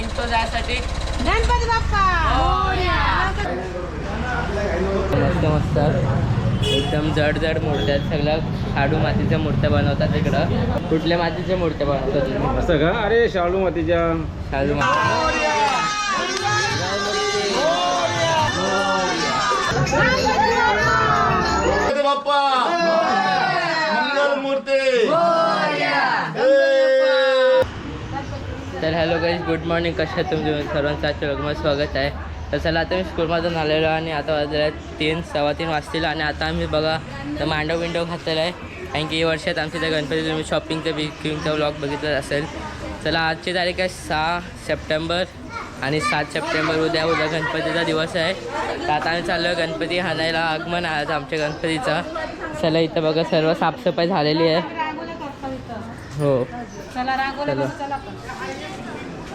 निघतो जायसाठी गणपती बाप्पा! मस्त मस्त एकदम जड जड मूर्त्या आहेत सगळ्या. शाडू मातीच्या मूर्त्या बनवतात इकडं. कुठल्या मातीच्या मूर्त्या बनवतात तुम्ही? असं का अरे शालू मातीच्या. शाडू माती. बाप्पा! मंगल मूर्ती तर हॅलो गाईज गुड मॉर्निंग कशा तुम्ही? सर्वांचं आजच्या लग्न स्वागत आहे. तर चला आता मी स्कूलमधून आलेलो आहे आणि आता वाजले आहेत तीन सव्वा तीन वाजतील आणि आता आम्ही बघा तर मांडव विंडो घातलेला आहे कारण की वर्षात आमच्या त्या गणपती तुम्ही शॉपिंगचं बिकिंगचा व्लॉग बघितलं असेल. चला आजची तारीख आहे सहा सप्टेंबर आणि सात सप्टेंबर उद्या उद्या गणपतीचा दिवस आहे. तर आता आम्ही चाललो आहे गणपती हाणायला आगमन आहे आज आमच्या गणपतीचं. चला इथं बघा सर्व साफसफाई झालेली आहे. हो. चला रांगोळी चला. बघू, चला आपण.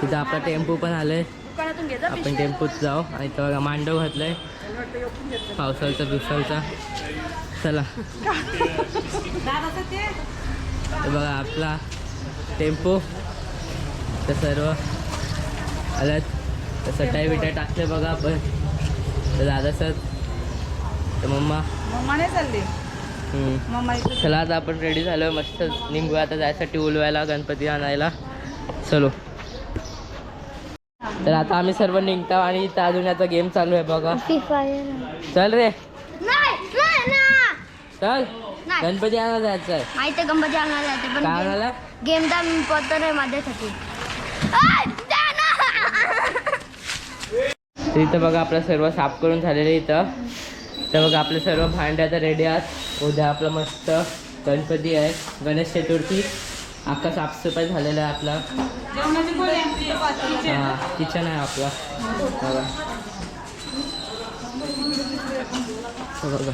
तिथं आपला टेम्पो पण आलाय. आपण टेम्पोत जाऊ. आणि इथं बघा मांडव घातलाय. पावसाळचा बिवसाळचा चला. ते बघा आपला टेम्पो. तर सर्व आल्यात. तर सटाई बिटाई टाकले बघा आपण. तर दादा सर तर मम्मा. चालली. चला आता आपण रेडी झालो मस्त निघू आता जायसाठी उलवायला गणपती आणायला. चलो. तर आता आम्ही सर्व निघतो आणि इथं अजून याचा गेम चालू आहे बघा. चल रे. चल. नाही. गणपती आणायला जायचं आहे. माहिती गणपती पण काय आणायला? गेम तर पत्तर आहे माझ्यासाठी. तर इथं बघा आपलं सर्व साफ करून झालेलं इथं. तर बघा आपले सर्व भांडे आता रेडी आहेत. उद्या आपलं मस्त गणपती आहे. गणेश चतुर्थी. अख्खा साफसफाई झालेला आहे आपला. हा किचन आहे आपला. बघा. हे बघा.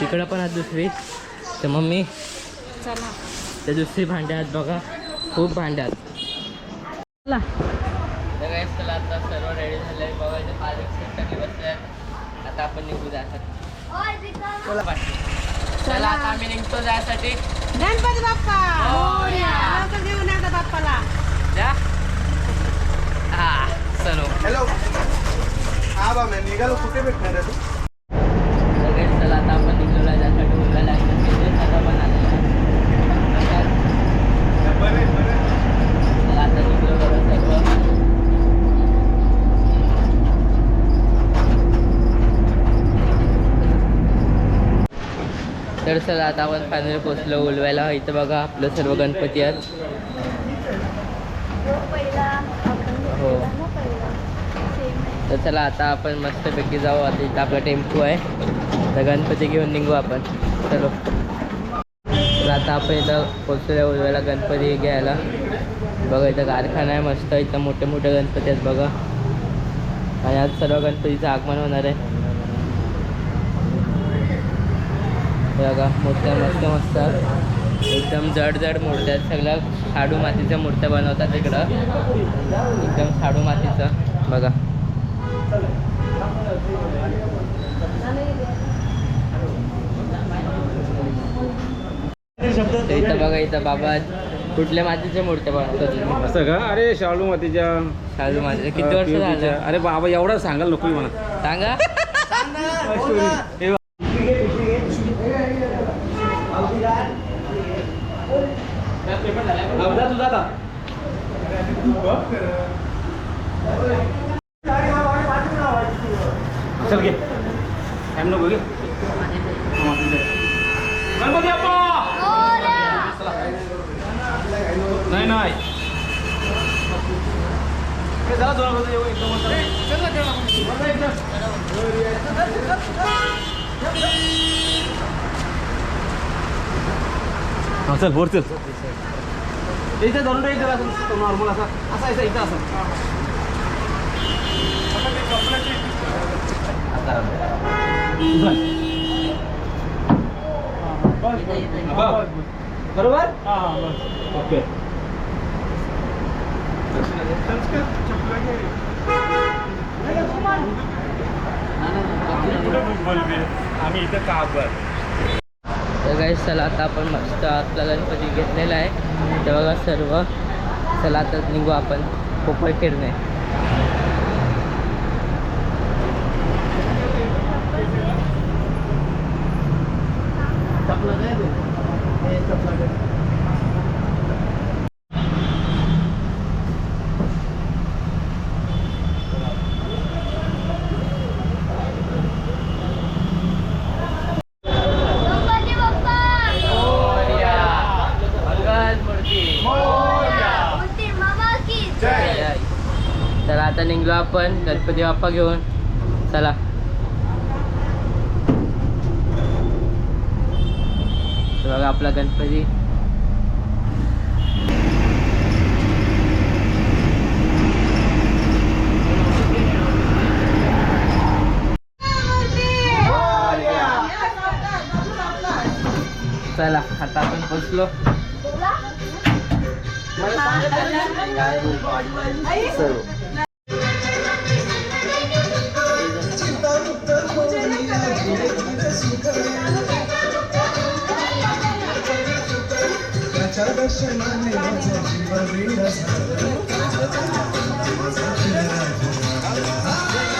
तिकडं पण आहेत दुसरी. तर मम्मी चला. ते दुसरी भांडे आहेत बघा. खूप भांडे आहेत. चला. चला आता सर्व रेडी झाले आहे बघा इथे पाच एक सेकंड बसले आहेत आता आपण निघू जायसाठी. चला आता आम्ही निघतो जायसाठी. गणपती बाप्पा! मोरया. लवकर घेऊन या आता बाप्पाला. जा. हा चलो. हॅलो हा बा मी निघालो. कुठे भेटणार आहे तू तर guys, चला आता आपण निघलो आहे जायसाठी मुलगा सर्व पण आलेलं आहे बरे बरे चला आता निघलो बघा सर्व तर चला आता आपण फायनल पोचलो उलवायला. इथं बघा आपलं सर्व गणपती आहेत. हो. तर चला आता आपण मस्तपैकी जाऊ. आता इथं आपला टेम्पो आहे. तर गणपती घेऊन निघू आपण. चलो. तर आता आपण इथं पोचलो उलवायला गणपती घ्यायला. बघा इथं कारखाना आहे मस्त. इथं मोठे मोठे गणपती आहेत बघा. आणि आज सर्व गणपतीचं आगमन होणार आहे हे बघा मूर्त्या मस्त मस्त. एकदम जड जड मूर्त्या सगळ्या शाडू मातीच्या मूर्त्या बनवतात इकडं. एकदम शाडू मातीचं. बघा. इथं बघा इथं बाबा कुठल्या मातीच्या मूर्त्या बनवतात? असं का? अरे शालू मातीच्या. शाडू मातीच्या. किती वर्ष. झालं? अरे बाबा एवढं सांगायला नको म्हणा सांगा. चल घे. टाइम नको घे. गणपती नाही नाही. हे जरा जोरात होतं, एकदम चल वर चल. इथे धरून राहील जरा असं नॉर्मल असा असा असा इथं असं. बरोबर? ओके आम्ही इथं काबर तर काही चला आता आपण मस्त आपला गणपती घेतलेला आहे. तर बघा सर्व. चला आता निघू आपण पोपळ खेळणे. गणपती बाप्पा मंगल मूर्ती मूर्ती मामा की तर आता निघलो आपण गणपती बाप्पा घेऊन चला तर बघा आपला गणपती चला आता आपण पोचलो वेड झालं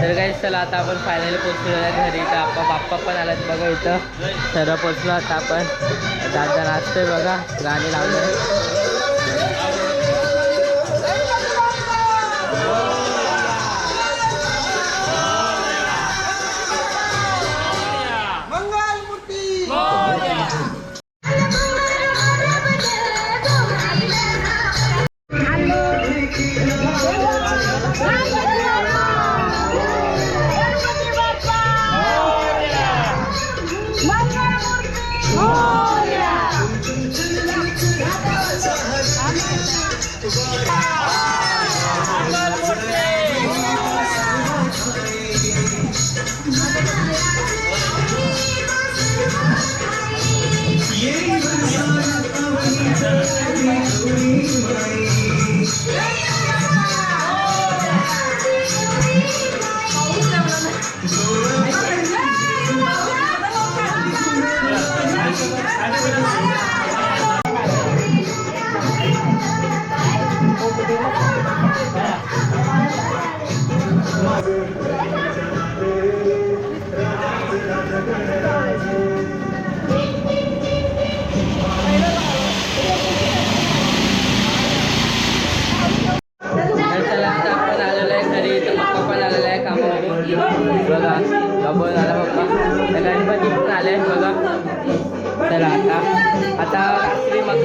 तर काही चला आता आपण फायनली पोचलो घरी. तर आपण बाप्पा पण आलात बघा इथं. सर्व पोचलो आता आपण. दादा नाचतोय बघा. गाणी लावलं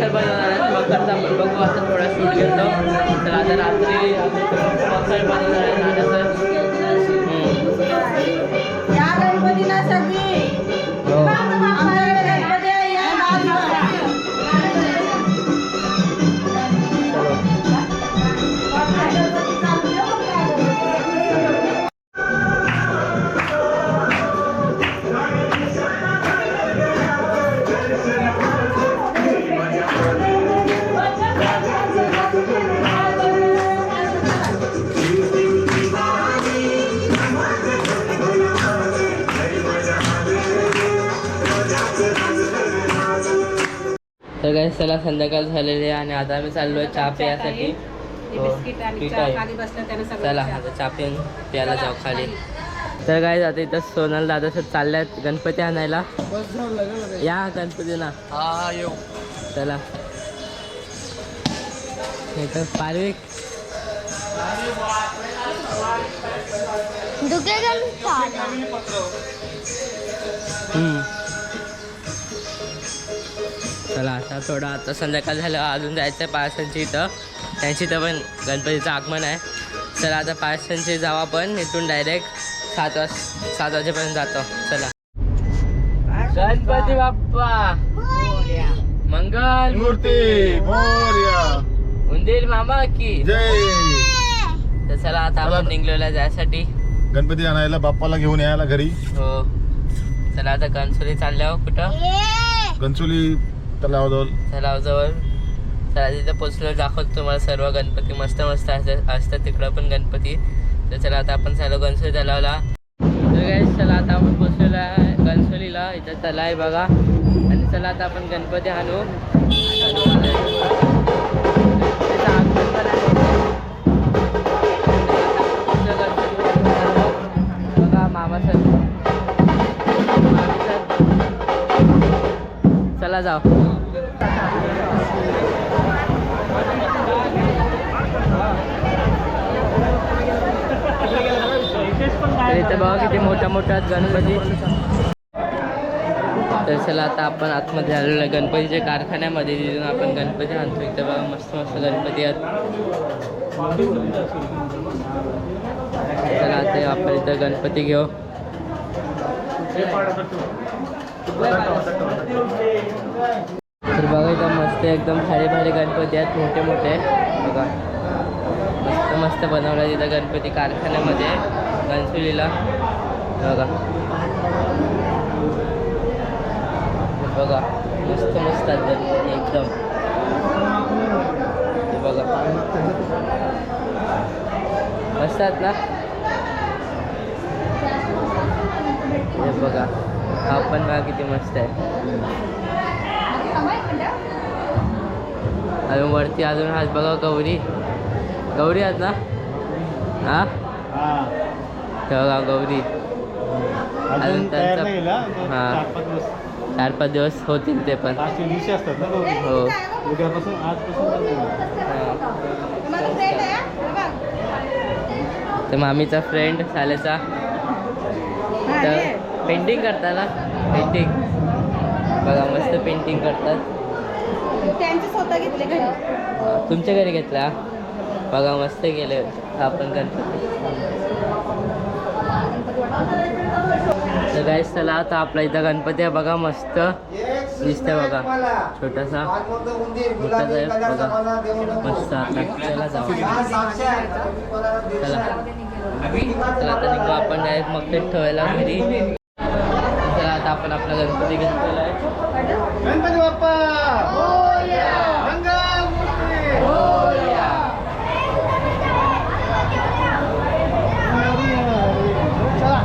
रात्री बनवणार आहे मकरचा आपण बघू आता थोडा शूट घेतो तर आता रात्री मकर बनवणार आहे तर चला संध्याकाळ झालेली आहे आणि आता आम्ही चाललो आहे चहा प्यायसाठी हे हो, बिस्किट आणि ठीक चहा आहे. खाली बसलं त्यानं सगळं चला चहा. आता चहा पिऊन प्यायला जाऊ खाली. तर काय आता इथं सोनल दादा चालल्यात गणपती आणायला. या गणपतीला. हा येऊ चला. इथं पारविक हम्म. चला आता थोडं आता संध्याकाळ झालं अजून जायचं आहे पायसांची इथं. त्यांची इथं पण गणपतीचं आगमन आहे. चला आता पायसांची जाऊ आपण इथून डायरेक्ट सात वाज सात वाजेपर्यंत जातो. चला. गणपती बाप्पा! मंगल मूर्ती! मोर्या! उंदीर मामा की! जय! तर चला आता आपण निघलेला जायसाठी. गणपती आणायला बाप्पाला घेऊन यायला घरी. हो. चला आता कणसोली चालल्यावर कुठं? घनसोली तलावाजवळ. तलावजवळ. चला तिथं पोचलो दाखवतो तुम्हाला सर्व गणपती. मस्त मस्त असतात असतात तिकडं पण गणपती. तर चला आता आपण चालू गणसोली तलावला. तर काय चला आता आपण पोचलेलो आहे गणसोलीला. इथं तला आहे बघा. आणि चला आता आपण गणपती आणू बघा मामा सर. चला जाऊ. तर इथं बघा किती मोठ्या मोठ्या आहेत गणपती. तर चला आता आपण आतमध्ये आलेलो आहे. गणपतीच्या कारखान्यामध्ये तिथून आपण गणपती आणतो. इथं बघा मस्त मस्त गणपती आहेत. चला आता आपण इथं गणपती घेऊ. तर बघा इथं मस्त एकदम भारी भारी गणपती आहेत. मोठे मोठे. बघा. मस्त मस्त बनवलं तिथं गणपती कारखान्यामध्ये. घनसोलीला बघा. बघा. मस्त मस्त आहेत एकदम. बघा. मस्त आहेत ना? हे बघा. हा पण बघा किती मस्त आहे. अजून वरती अजून हात बघा गौरी. गौरी आहेत ना? हा? बघा गौरी. अजून त्यांचा हा. चार पाच दिवस. होतील ते पण? हो. उद्यापासून आजपासून चालू आहे. हा. तर मामीचा फ्रेंड शाळेचा तर पेंटिंग करता ना? पेंटिंग बघा मस्त पेंटिंग करतात. त्यांचे स्वतः घेतले घरी. तुमच्या घरी घेतला? बघा मस्त गेले आपण गणपती. तर गाईस चला आता आपला इथं गणपती आहे. बघा मस्त. दिसतंय बघा. छोटासा. मोठा आहे बघा. मस्त आता. चला जाऊ. चला. चला आता निघू आपण डायरेक्ट मग ते ठेवायला घरी. चला आता आपण आपला गणपती घेतलेला आहे गणपती बाप्पा मंगल मूर्ती चला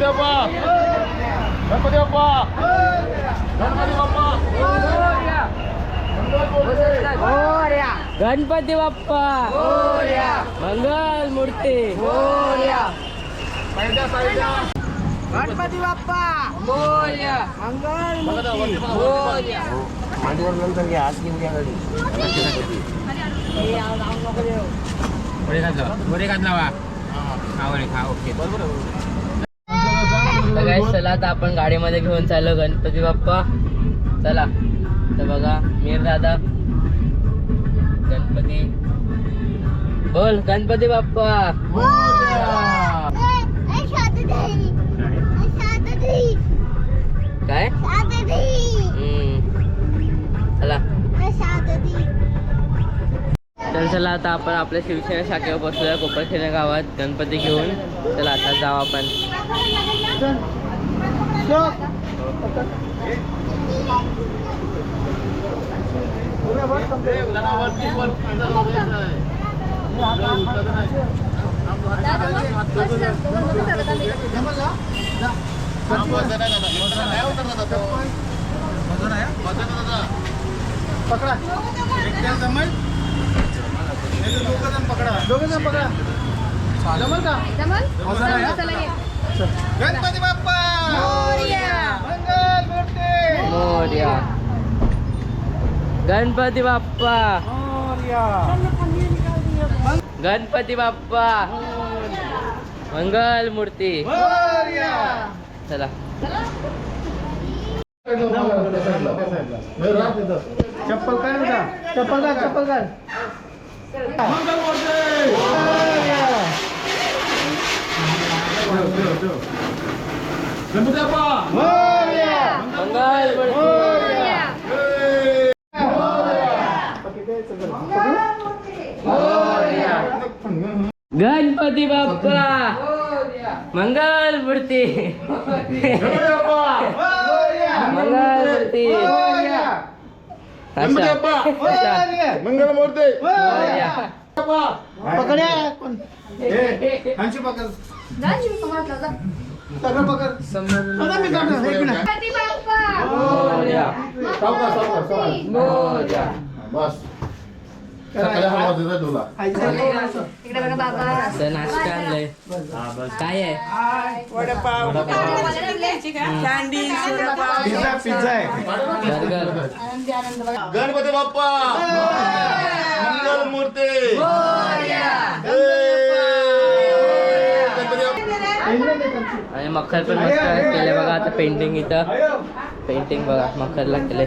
गणपती बाप्पा गणपती बाप्पा गणपती बाप्पा गणपती बाप्पा मंगल मूर्ती. गणपती बाप्पा मंगल मांडीवर नंतर घ्या आज घेऊन घ्या गाडी तर चला आता आपण गाडीमध्ये घेऊन चाललो गणपती बाप्पा. चला. तर बघा मीर दादा. गणपती. बोल गणपती बाप्पा. काय? हम्म. चला. तर चला आता आपण आपल्या शिवसेना शाखेवर बसलोय कोपरखेडा गावात. गणपती घेऊन. चला आता जाऊ आपण. पकडा एकट्याला जमेल जण पकडा जमल का जमल गणपती बाप्पा मंगल मूर्ती मोर्या गणपती बाप्पा गणपती बाप्पा मंगल मूर्ती चला चप्पल काढ बेटा चप्पल काढ चप्पल काढ मंगल मूर्ती गणपती बाप्पा! मंगल मूर्ती मंगल मूर्ती. मंगल मूर्ती मोरया. पकड्या हांची पकड सगळं पकड आता मी काढतो, एक मिनिट. गणपती बाप्पा. सावकाश, सावकाश, सावकाश. मोरया. बस सगळ्या हवा देतात तुला इकडे बघा बाबा तर नाश्ता आणलंय काय आहे पिझ्झा पिझ्झा आहे बर्गर गणपती बाप्पा मंगल मूर्ती आणि मखर पण मस्त केले बघा आता पेंटिंग इथं. पेंटिंग बघा मखरला केले.